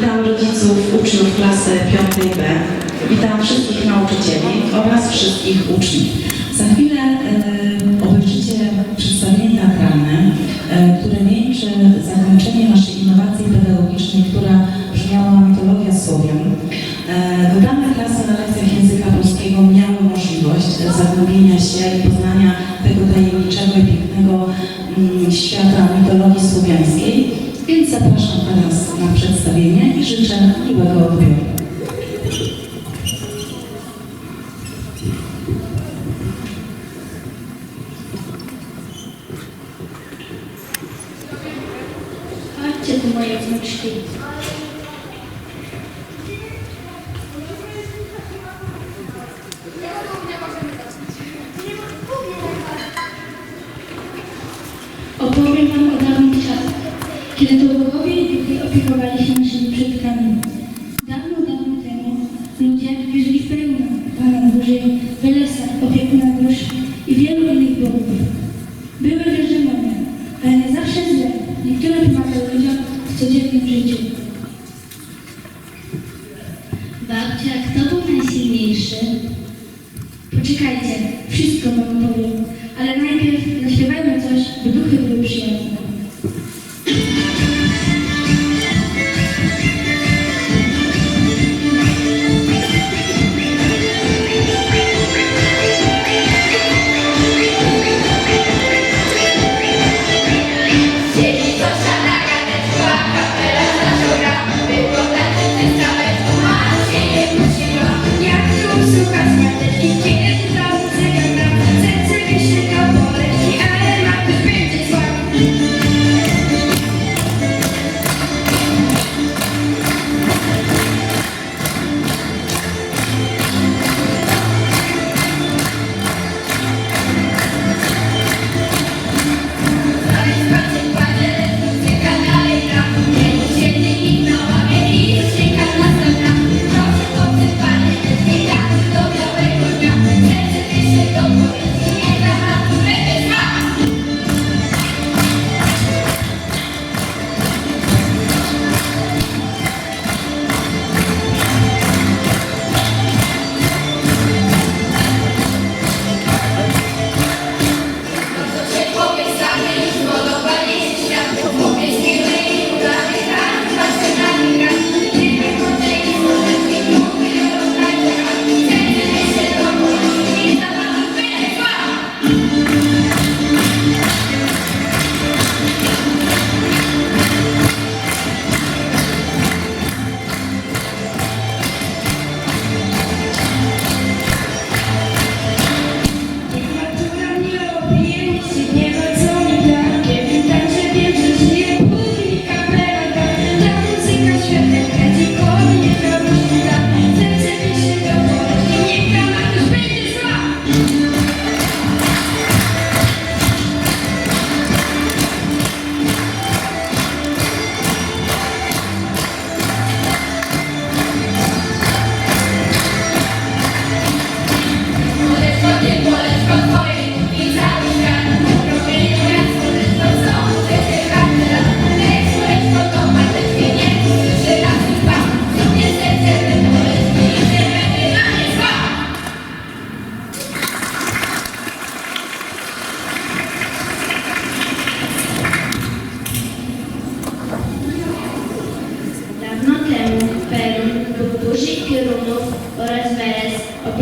Witam rodziców, uczniów klasy 5B. Witam wszystkich nauczycieli oraz wszystkich uczniów. Za chwilę e, obejrzycie przedstawienie teatralne, e, które wieńczy zakończenie naszej innowacji pedagogicznej, która brzmiała Mitologia Słowian. E, Wybrane klasy na lekcjach języka polskiego miały możliwość zagłębienia się i poznania tego tajemniczego i pięknego mm, świata mitologii słowiańskiej. Więc zapraszam teraz na przedstawienie i życzę miłego odbioru. Chodźcie tu moje wnuczki. Opowiem wam opiekowali się naszymi przodkami. Dawno, dawno temu ludzie wierzyli w pełno Pana Burzy, Welesa, opiekuna dusz i wielu innych bogów. Były też demony, ale nie zawsze złe. Niektóre pomagały ludziom w codziennym życiu. Babcia, kto był najsilniejszy? Poczekajcie, wszystko wam powiem. Ale najpierw zaśpiewajmy coś, by duchy były przyjazne. Спасибо.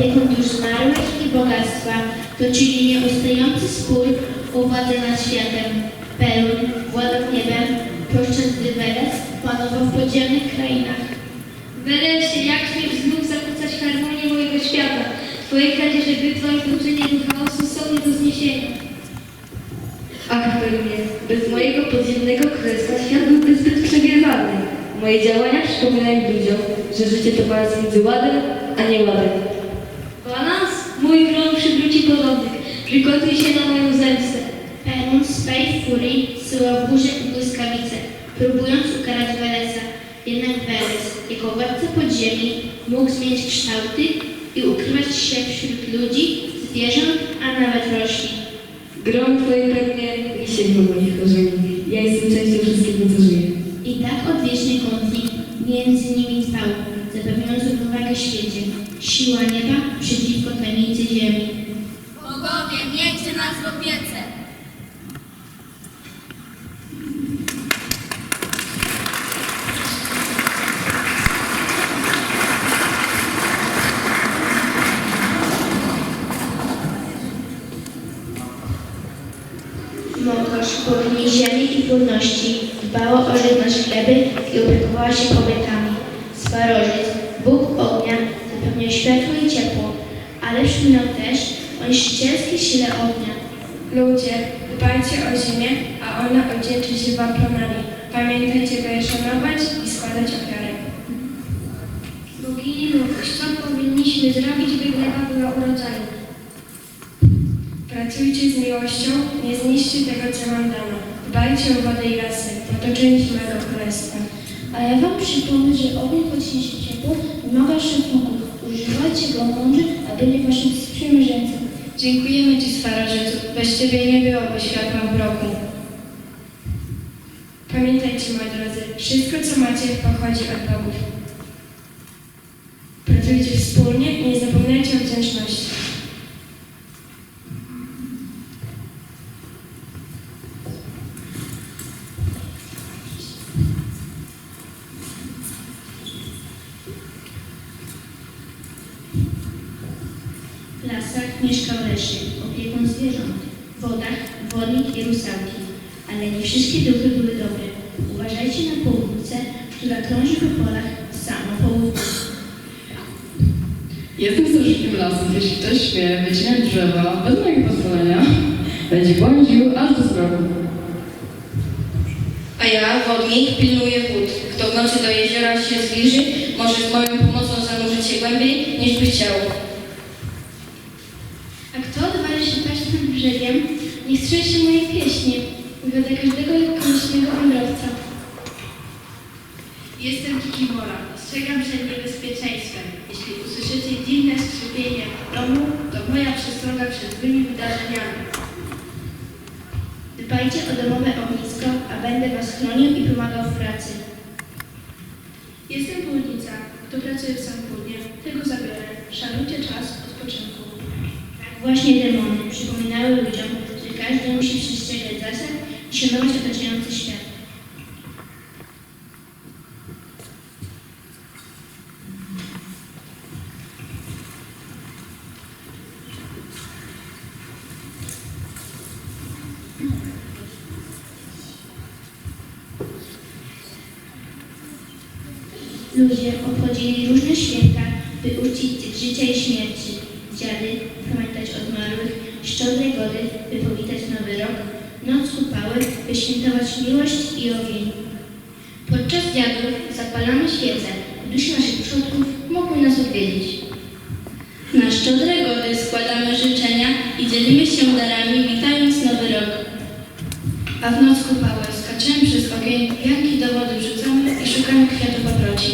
Opiekun dusz zmarłych i bogactwa, toczyli nieustający spór o władzę nad światem. Perun władał niebem, podczas gdy Weres panował w podziemnych krainach. Weresie, jak śmiesz znów zakłócać harmonię mojego świata? Twoje kradzieże bytwa i włóczenie do chaosu są nie do zniesienia. Ach, pewnie, bez mojego podziemnego królestwa świat byłby zbyt przegrywany. Moje działania przypominają ludziom, że życie to balans między ładem, a nieładem. Balans, mój król przywróci porządek. Przygotuj się na moją zemstę. Perun swej furii syłał burzę i błyskawice, próbując ukarać Weresa. Jednak Weres, jako władca podziemi, mógł zmienić kształty i ukrywać się wśród ludzi, zwierząt, a nawet roślin. Grom twoje pewnie i się moich korzeni. Ja jestem częścią wszystkiego, co żyje. I tak odwieczny konflikt między świecie. Siła nieba przeciwko ziemi. Bogowie, miejcie nas w opiece. Mokosz, bogini ziemi i płodności, dbała o żywność gleby i opiekowała się kobietami. Swarożyc, Bóg ognia, zapewniał światło i ciepło, ale przypominał też o niszczycielskiej sile ognia. Ludzie, dbajcie o ziemię, a ona odwdzięczy się wam plonami. Pamiętajcie, by je szanować i składać ofiary. Bogini Mokoś, co powinniśmy zrobić, by gleba była urodzajna? Pracujcie z miłością, nie zniszcie tego, co wam dano. Dbajcie o wodę i lasy, bo to część mego królestwa. A ja wam przypomnę, że ogień podniesie ciepło, wymaga szacunku. Używajcie go mądrze, aby nie waszym sprzymierzeńcem. Dziękujemy Ci, Starożycu. Bez Ciebie nie byłoby światła w roku. Pamiętajcie, moi drodzy, wszystko, co macie, pochodzi od bogów. Pracujcie wspólnie i nie zapominajcie o wdzięczności. W lasach mieszkał Leszy, opiekun zwierząt. W wodach wodnik i rusałki. Ale nie wszystkie duchy były dobre. Uważajcie na południcę, która krąży po polach samo południe. Jestem strażnikiem lasu. Jeśli ktoś śmie wycinać drzewa bez mojego pozwolenia, będzie błądził aż do zgrobu. A ja, wodnik, pilnuję wód. Kto w nocy do jeziora się zbliży, może z moją pomocą zanurzyć się głębiej, niż by chciał. A kto odważy się paść nad brzegiem, niech słyszy moje pieśnie. Wiodę każdego lekkomyślnego wędrowca. Jestem Kikimora. Ostrzegam przed niebezpieczeństwem. Jeśli usłyszycie dziwne skrzypienie w domu, to moja przestroga przed złymi wydarzeniami. Dbajcie o domowe ognisko, a będę was chronił i pomagał w pracy. Jestem płodnica. Kto pracuje w sam południe, tego zabiorę. Szanujcie czas odpoczynku. Tak właśnie demony przypominały ludziom, że każdy musi przestrzegać zasad i szanować otaczający świat. Ludzie obchodzili różne święta, by uczcić życia i śmierci. Dziady pamiętać o zmarłych, szczodrej gody, by powitać nowy rok, noc kupały, by świętować miłość i ogień. Podczas dziadów zapalamy świece, dusze naszych przodków mogły nas odwiedzić. Na szczodre gody składamy życzenia i dzielimy się darami, witając nowy rok. A w noc kupały skaczemy przez ogień, wianki do wody wrzucamy i szukamy kwiatów paproci.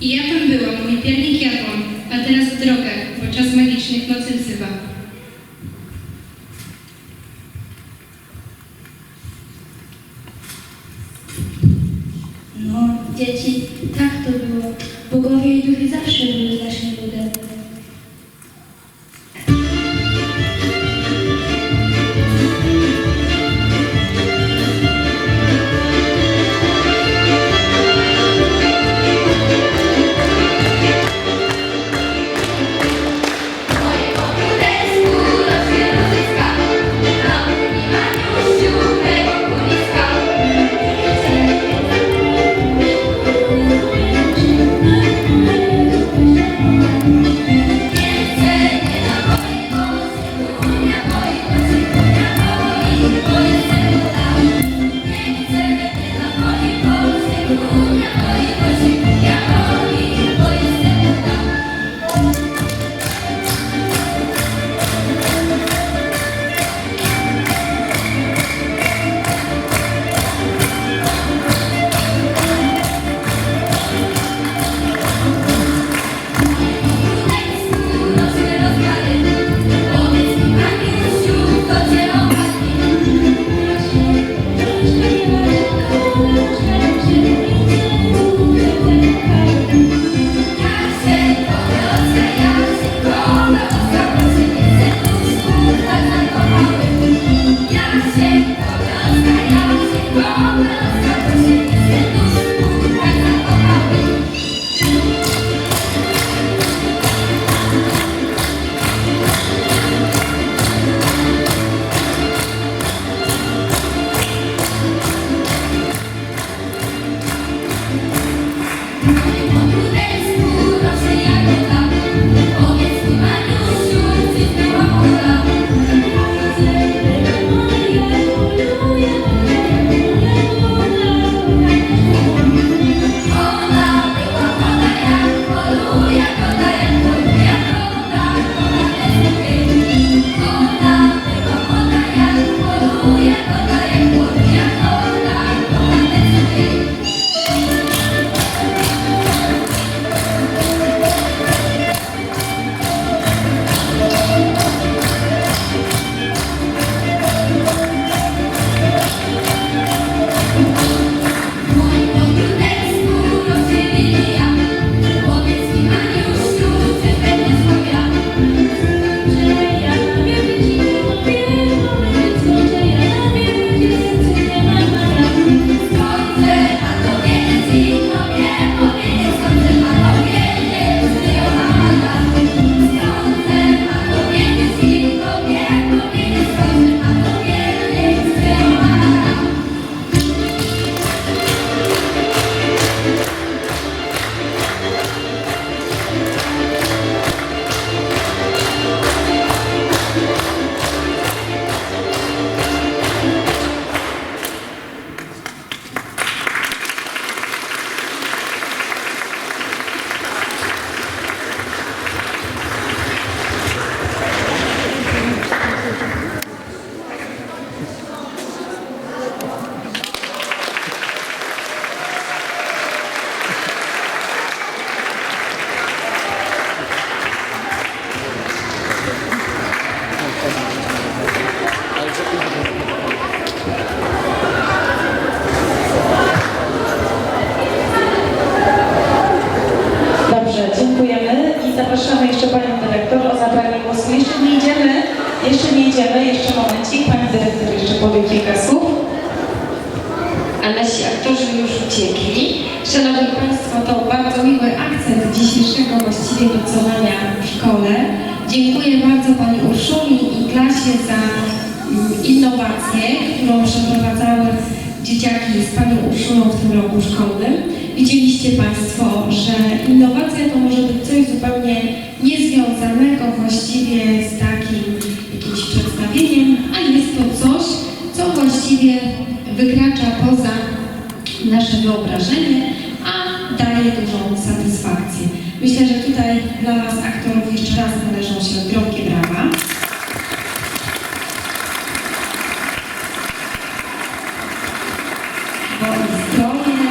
I ja tam byłam, mój piernik jadłam, a teraz w drogę, bo czas magicznych nocy wzywa. No, dzieci, tak to było. Bogowie i duchy zawsze były Szanowni Państwo, to bardzo miły akcent dzisiejszego właściwie nocowania w szkole. Dziękuję bardzo Pani Urszuli i klasie za mm, innowację, którą przeprowadzały dzieciaki z Panią Urszulą w tym roku szkolnym. Widzieliście Państwo, że innowacja to może być coś zupełnie niezwiązanego właściwie z takim jakimś przedstawieniem, a jest to coś, co właściwie wykracza poza nasze wyobrażenie, daje dużą satysfakcję. Myślę, że tutaj dla Was aktorów jeszcze raz należą się gromkie brawa. Bo i stroje,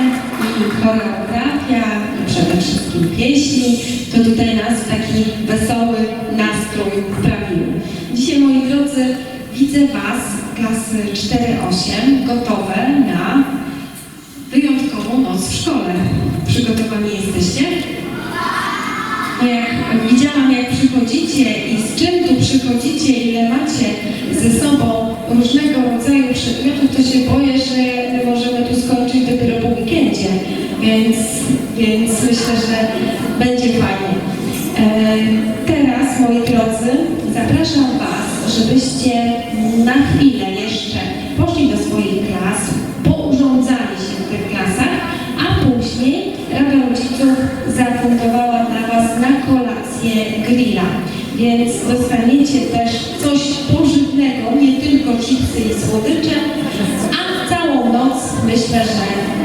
i choreografia, i przede wszystkim pieśni, to tutaj nas taki wesoły nastrój wprawiły. Dzisiaj, moi drodzy, widzę Was, klasy 4-8, gotowe na wyjątkową noc w szkole. Przygotowani jesteście? No jak widziałam, jak przychodzicie i z czym tu przychodzicie, ile macie ze sobą różnego rodzaju przedmiotów, to się boję, że możemy tu skończyć dopiero po weekendzie. Więc, więc myślę, że będzie fajnie. Teraz, moi drodzy, zapraszam Was, żebyście na chwilę jeszcze poszli do swoich klas, grilla. Więc dostaniecie też coś pożywnego, nie tylko chipsy i słodycze, a całą noc myślę, że